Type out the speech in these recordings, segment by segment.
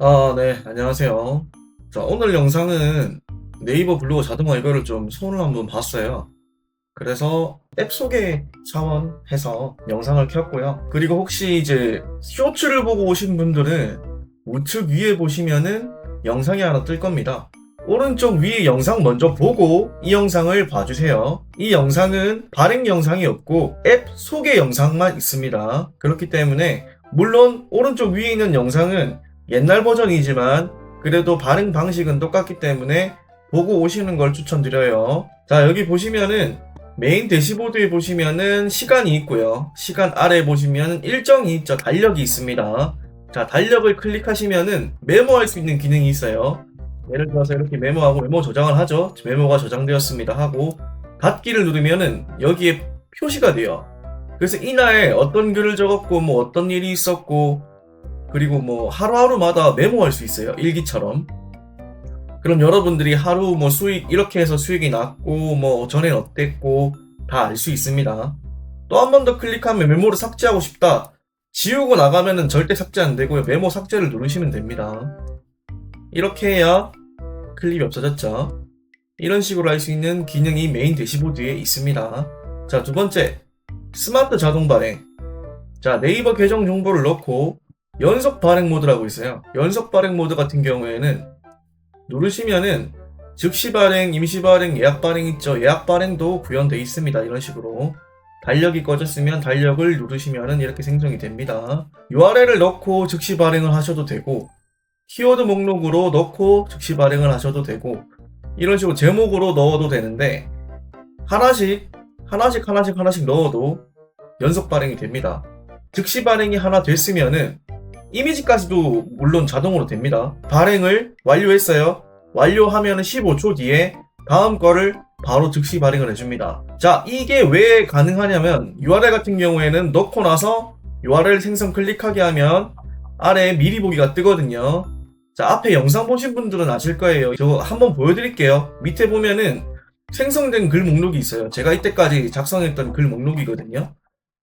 아, 네, 안녕하세요. 자, 오늘 영상은 네이버 블로그 자동화 이거를 좀 손을 한번 봤어요. 그래서 앱 소개 차원해서 영상을 켰고요. 그리고 혹시 이제 쇼츠를 보고 오신 분들은 우측 위에 보시면은 영상이 하나 뜰 겁니다. 오른쪽 위에 영상 먼저 보고 이 영상을 봐주세요. 이 영상은 발행 영상이 없고 앱 소개 영상만 있습니다. 그렇기 때문에 물론 오른쪽 위에 있는 영상은 옛날 버전이지만 그래도 발행 방식은 똑같기 때문에 보고 오시는 걸 추천드려요. 자, 여기 보시면은 메인 대시보드에 보시면은 시간이 있고요. 시간 아래 보시면 일정이 있죠. 달력이 있습니다. 자, 달력을 클릭하시면은 메모할 수 있는 기능이 있어요. 예를 들어서 이렇게 메모하고 메모 저장을 하죠. 메모가 저장되었습니다 하고 닫기를 누르면은 여기에 표시가 돼요. 그래서 이날 어떤 글을 적었고 뭐 어떤 일이 있었고 그리고 뭐 하루하루마다 메모할 수 있어요. 일기처럼. 그럼 여러분들이 하루 뭐 수익 이렇게 해서 수익이 났고 뭐 전엔 어땠고 다 알 수 있습니다. 또 한 번 더 클릭하면 메모를 삭제하고 싶다. 지우고 나가면은 절대 삭제 안 되고요. 메모 삭제를 누르시면 됩니다. 이렇게 해야 클립이 없어졌죠. 이런 식으로 할 수 있는 기능이 메인 대시보드에 있습니다. 자, 두 번째. 스마트 자동 발행. 자, 네이버 계정 정보를 넣고 연속 발행 모드라고 있어요. 연속 발행 모드 같은 경우에는 누르시면은 즉시 발행, 임시 발행, 예약 발행 있죠. 예약 발행도 구현되어 있습니다. 이런 식으로. 달력이 꺼졌으면 달력을 누르시면은 이렇게 생성이 됩니다. URL을 넣고 즉시 발행을 하셔도 되고, 키워드 목록으로 넣고 즉시 발행을 하셔도 되고, 이런 식으로 제목으로 넣어도 되는데, 하나씩, 하나씩, 하나씩, 하나씩 넣어도 연속 발행이 됩니다. 즉시 발행이 하나 됐으면은 이미지까지도 물론 자동으로 됩니다. 발행을 완료했어요. 완료하면 15초 뒤에 다음 거를 바로 즉시 발행을 해줍니다. 자, 이게 왜 가능하냐면 URL 같은 경우에는 넣고 나서 URL 생성 클릭하게 하면 아래에 미리 보기가 뜨거든요. 자, 앞에 영상 보신 분들은 아실 거예요. 저 한번 보여드릴게요. 밑에 보면은 생성된 글 목록이 있어요. 제가 이때까지 작성했던 글 목록이거든요.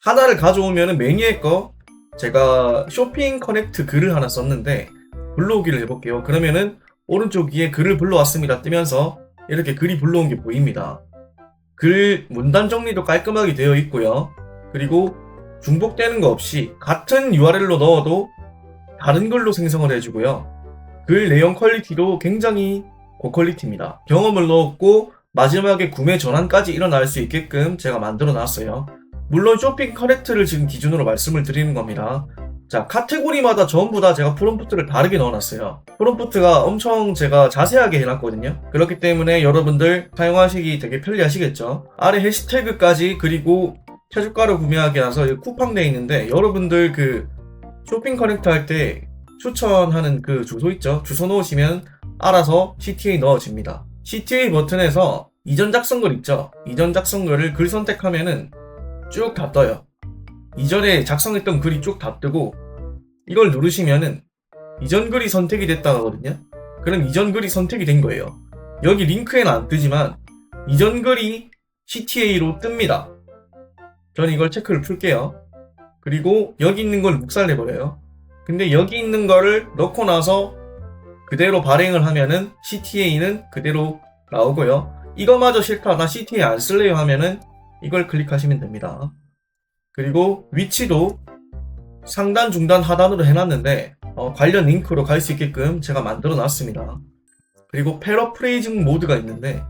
하나를 가져오면은 메뉴에 거 제가 쇼핑 커넥트 글을 하나 썼는데 불러오기를 해볼게요. 그러면은 오른쪽 위에 글을 불러왔습니다 뜨면서 이렇게 글이 불러온 게 보입니다. 글 문단 정리도 깔끔하게 되어 있고요. 그리고 중복되는 거 없이 같은 URL로 넣어도 다른 글로 생성을 해주고요. 글 내용 퀄리티도 굉장히 고퀄리티입니다. 경험을 넣었고 마지막에 구매 전환까지 일어날 수 있게끔 제가 만들어 놨어요. 물론 쇼핑 커넥트를 지금 기준으로 말씀을 드리는 겁니다. 자, 카테고리마다 전부 다 제가 프롬프트를 다르게 넣어놨어요. 프롬프트가 엄청 제가 자세하게 해놨거든요. 그렇기 때문에 여러분들 사용하시기 되게 편리하시겠죠. 아래 해시태그까지 그리고 최저가로 구매하게 해서 쿠팡되어 있는데 여러분들 그 쇼핑 커넥트 할 때 추천하는 그 주소 있죠? 주소 넣으시면 알아서 CTA 넣어집니다. CTA 버튼에서 이전 작성글 있죠? 이전 작성글을 글 선택하면은 쭉 다 떠요. 이전에 작성했던 글이 쭉 다 뜨고 이걸 누르시면은 이전 글이 선택이 됐다 하거든요. 그럼 이전 글이 선택이 된 거예요. 여기 링크에는 안 뜨지만 이전 글이 CTA로 뜹니다. 저는 이걸 체크를 풀게요. 그리고 여기 있는 걸 묵살내버려요. 근데 여기 있는 거를 넣고 나서 그대로 발행을 하면은 CTA는 그대로 나오고요. 이거마저 싫다, 나 CTA 안 쓸래요 하면은 이걸 클릭하시면 됩니다. 그리고 위치도 상단, 중단, 하단으로 해놨는데 어, 관련 링크로 갈 수 있게끔 제가 만들어 놨습니다. 그리고 패러프레이징 모드가 있는데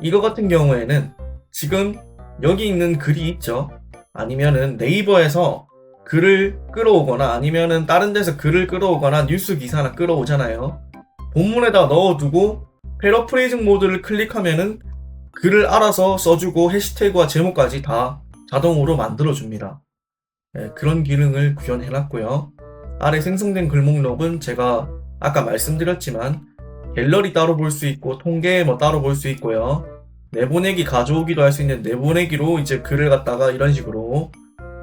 이거 같은 경우에는 지금 여기 있는 글이 있죠. 아니면은 네이버에서 글을 끌어오거나 아니면은 다른 데서 글을 끌어오거나 뉴스 기사나 끌어오잖아요. 본문에다 넣어두고 패러프레이징 모드를 클릭하면은 글을 알아서 써주고 해시태그와 제목까지 다 자동으로 만들어줍니다. 네, 그런 기능을 구현해놨고요. 아래 생성된 글 목록은 제가 아까 말씀드렸지만 갤러리 따로 볼 수 있고 통계 뭐 따로 볼 수 있고요. 내보내기 가져오기도 할 수 있는 내보내기로 이제 글을 갖다가 이런 식으로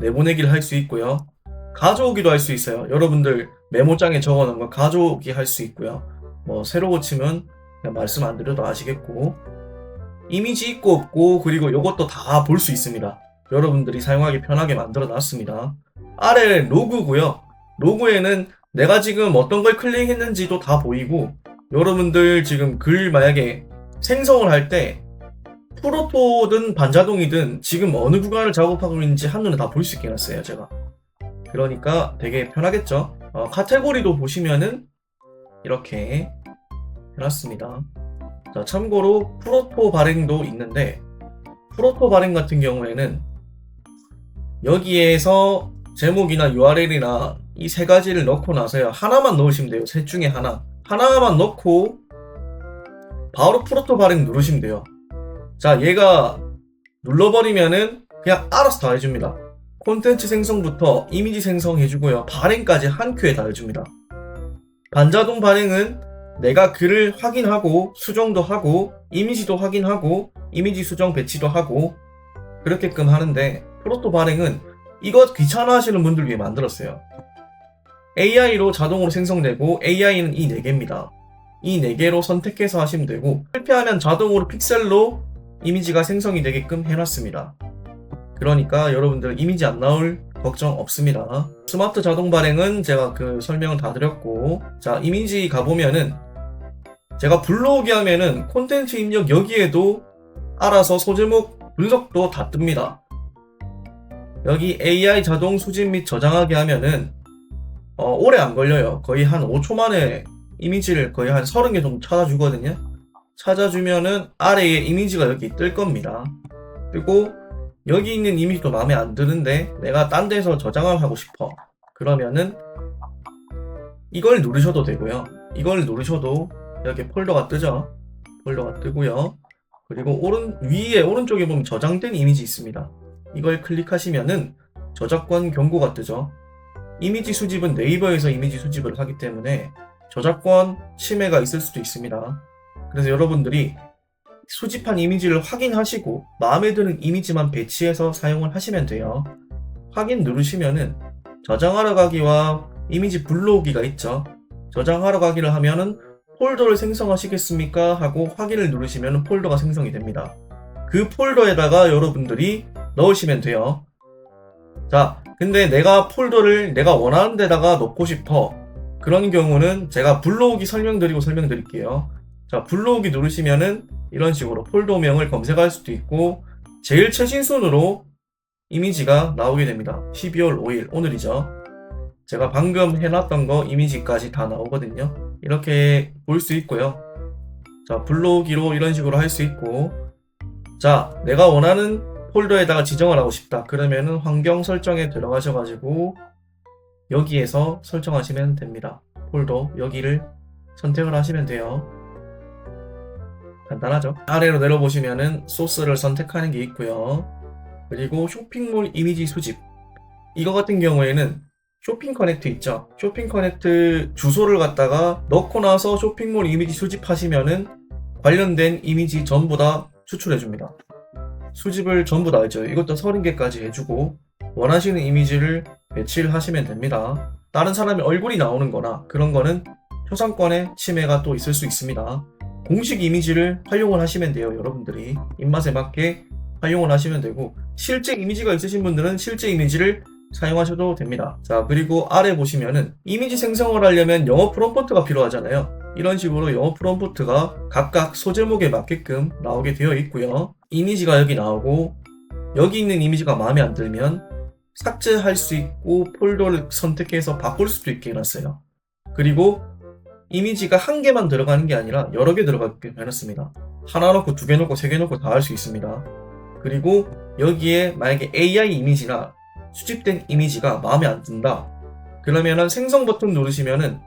내보내기를 할 수 있고요. 가져오기도 할 수 있어요. 여러분들 메모장에 적어놓은 거 가져오기 할 수 있고요. 뭐 새로 고치면 그냥 말씀 안 드려도 아시겠고 이미지 있고 없고 그리고 이것도 다 볼 수 있습니다. 여러분들이 사용하기 편하게 만들어 놨습니다. 아래 로그고요. 로그에는 내가 지금 어떤 걸 클릭했는지도 다 보이고 여러분들 지금 글 만약에 생성을 할 때 프로토든 반자동이든 지금 어느 구간을 작업하고 있는지 한눈에 다 볼 수 있게 해놨어요 제가 그러니까 되게 편하겠죠 어, 카테고리도 보시면은 이렇게 해놨습니다 자 참고로 프로토 발행도 있는데 프로토 발행 같은 경우에는 여기에서 제목이나 URL이나 이 세 가지를 넣고 나서요 하나만 넣으시면 돼요. 셋 중에 하나. 하나만 넣고 바로 프로토 발행 누르시면 돼요. 자 얘가 눌러버리면은 그냥 알아서 다 해줍니다. 콘텐츠 생성부터 이미지 생성해주고요. 발행까지 한 큐에 다 해줍니다. 반자동 발행은 내가 글을 확인하고 수정도 하고 이미지도 확인하고 이미지 수정 배치도 하고 그렇게끔 하는데 프로토 발행은 이거 귀찮아 하시는 분들 위해 만들었어요. AI로 자동으로 생성되고 AI는 이 4개입니다. 이 4개로 선택해서 하시면 되고 실패하면 자동으로 픽셀로 이미지가 생성이 되게끔 해놨습니다. 그러니까 여러분들 이미지 안 나올 걱정 없습니다. 스마트 자동 발행은 제가 그 설명을 다 드렸고 자 이미지 가보면은 제가 불러오게 하면은 콘텐츠 입력 여기에도 알아서 소제목 분석도 다 뜹니다 여기 AI 자동 수집 및 저장하게 하면은 어, 오래 안 걸려요. 거의 한 5초 만에 이미지를 거의 한 30개 정도 찾아주거든요. 찾아주면은 아래에 이미지가 여기 뜰 겁니다. 그리고 여기 있는 이미지도 마음에 안 드는데 내가 딴 데서 저장을 하고 싶어. 그러면은 이걸 누르셔도 되고요. 이걸 누르셔도 이렇게 폴더가 뜨죠. 폴더가 뜨고요. 그리고 오른 위에 오른쪽에 보면 저장된 이미지 있습니다. 이걸 클릭하시면은 저작권 경고가 뜨죠. 이미지 수집은 네이버에서 이미지 수집을 하기 때문에 저작권 침해가 있을 수도 있습니다. 그래서 여러분들이 수집한 이미지를 확인하시고 마음에 드는 이미지만 배치해서 사용을 하시면 돼요. 확인 누르시면은 저장하러 가기와 이미지 불러오기가 있죠. 저장하러 가기를 하면은 폴더를 생성하시겠습니까? 하고 확인을 누르시면 폴더가 생성이 됩니다. 그 폴더에다가 여러분들이 넣으시면 돼요. 자, 근데 내가 폴더를 내가 원하는 데다가 넣고 싶어. 그런 경우는 제가 불러오기 설명드리고 설명드릴게요. 자, 불러오기 누르시면은 이런 식으로 폴더명을 검색할 수도 있고, 제일 최신 순으로 이미지가 나오게 됩니다. 12월 5일, 오늘이죠. 제가 방금 해놨던 거 이미지까지 다 나오거든요. 이렇게 볼 수 있고요. 자, 불러오기로 이런 식으로 할 수 있고, 자, 내가 원하는 폴더에다가 지정을 하고 싶다. 그러면은 환경 설정에 들어가셔가지고 여기에서 설정하시면 됩니다. 폴더 여기를 선택을 하시면 돼요. 간단하죠? 아래로 내려보시면은 소스를 선택하는 게 있고요. 그리고 쇼핑몰 이미지 수집. 이거 같은 경우에는 쇼핑 커넥트 있죠? 쇼핑 커넥트 주소를 갖다가 넣고 나서 쇼핑몰 이미지 수집하시면은 관련된 이미지 전부 다 추출해 줍니다. 수집을 전부 다 했죠. 이것도 30개까지 해주고 원하시는 이미지를 배치를 하시면 됩니다. 다른 사람의 얼굴이 나오는 거나 그런 거는 초상권의 침해가 또 있을 수 있습니다. 공식 이미지를 활용을 하시면 돼요. 여러분들이 입맛에 맞게 활용을 하시면 되고 실제 이미지가 있으신 분들은 실제 이미지를 사용하셔도 됩니다. 자 그리고 아래 보시면은 이미지 생성을 하려면 영어 프롬프트가 필요하잖아요. 이런 식으로 영어 프롬프트가 각각 소제목에 맞게끔 나오게 되어 있고요. 이미지가 여기 나오고 여기 있는 이미지가 마음에 안 들면 삭제할 수 있고 폴더를 선택해서 바꿀 수도 있게 해놨어요. 그리고 이미지가 한 개만 들어가는 게 아니라 여러 개 들어가게 해놨습니다. 하나 넣고 두 개 넣고 세 개 넣고 다 할 수 있습니다. 그리고 여기에 만약에 AI 이미지나 수집된 이미지가 마음에 안 든다. 그러면은 생성 버튼 누르시면은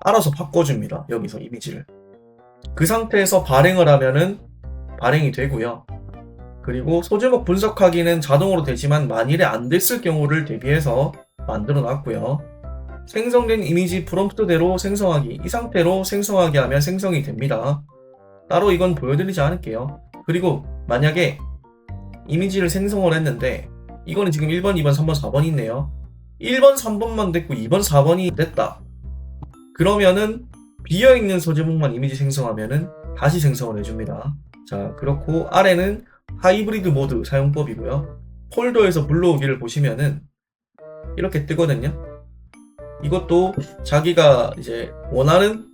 알아서 바꿔줍니다. 여기서 이미지를. 그 상태에서 발행을 하면은 발행이 되고요. 그리고 소제목 분석하기는 자동으로 되지만 만일에 안 됐을 경우를 대비해서 만들어 놨고요. 생성된 이미지 프롬프트대로 생성하기 이 상태로 생성하게 하면 생성이 됩니다. 따로 이건 보여드리지 않을게요. 그리고 만약에 이미지를 생성을 했는데 이거는 지금 1번, 2번, 3번, 4번이 있네요. 1번, 3번만 됐고 2번, 4번이 됐다. 그러면은 비어있는 소제목만 이미지 생성하면은 다시 생성을 해줍니다. 자, 그렇고 아래는 하이브리드 모드 사용법이고요. 폴더에서 불러오기를 보시면은 이렇게 뜨거든요. 이것도 자기가 이제 원하는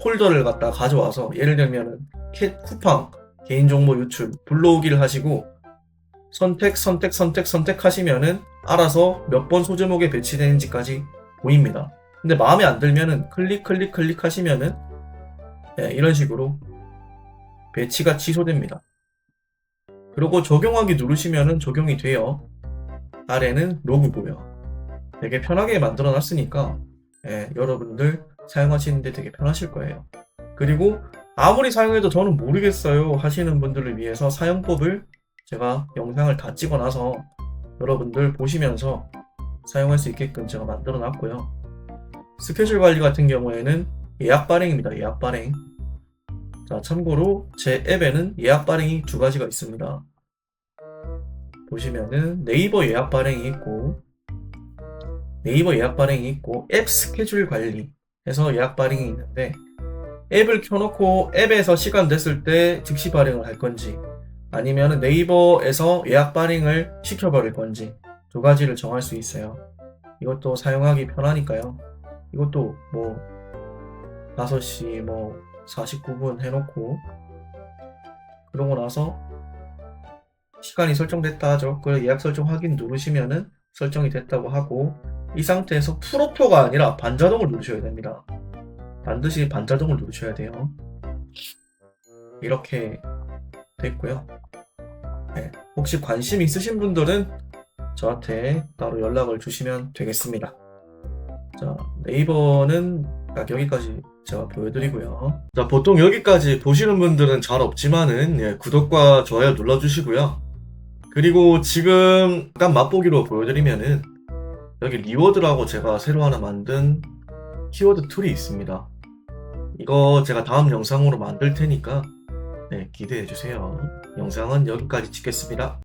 폴더를 갖다 가져와서 예를 들면은 캐, 쿠팡 개인정보 유출 불러오기를 하시고 선택 선택 선택 선택하시면은 알아서 몇 번 소제목에 배치되는지까지 보입니다. 근데 마음에 안 들면은 클릭 클릭 클릭 하시면은 네, 이런 식으로 배치가 취소됩니다. 그리고 적용하기 누르시면은 적용이 돼요. 아래는 로그고요. 되게 편하게 만들어 놨으니까 예, 여러분들 사용하시는데 되게 편하실 거예요. 그리고 아무리 사용해도 저는 모르겠어요 하시는 분들을 위해서 사용법을 제가 영상을 다 찍어놔서 여러분들 보시면서 사용할 수 있게끔 제가 만들어 놨고요. 스케줄 관리 같은 경우에는 예약 발행입니다. 예약 발행. 자, 참고로 제 앱에는 예약 발행이 두 가지가 있습니다. 보시면은 네이버 예약 발행이 있고 네이버 예약 발행이 있고 앱 스케줄 관리 해서 예약 발행이 있는데 앱을 켜놓고 앱에서 시간 됐을 때 즉시 발행을 할 건지 아니면 네이버에서 예약 발행을 시켜버릴 건지 두 가지를 정할 수 있어요. 이것도 사용하기 편하니까요. 이것도 뭐 5시 뭐 49분 해놓고 그러고 나서 시간이 설정됐다 하죠. 그 예약 설정 확인 누르시면은 설정이 됐다고 하고 이 상태에서 풀오토가 아니라 반자동을 누르셔야 됩니다. 반드시 반자동을 누르셔야 돼요. 이렇게 됐고요. 네, 혹시 관심 있으신 분들은 저한테 따로 연락을 주시면 되겠습니다. 자, 네이버는 딱 여기까지 제가 보여드리고요. 자, 보통 여기까지 보시는 분들은 잘 없지만은 예, 구독과 좋아요 눌러주시고요. 그리고 지금 약간 맛보기로 보여드리면은 여기 리워드라고 제가 새로 하나 만든 키워드 툴이 있습니다. 이거 제가 다음 영상으로 만들 테니까 네, 기대해 주세요. 영상은 여기까지 찍겠습니다.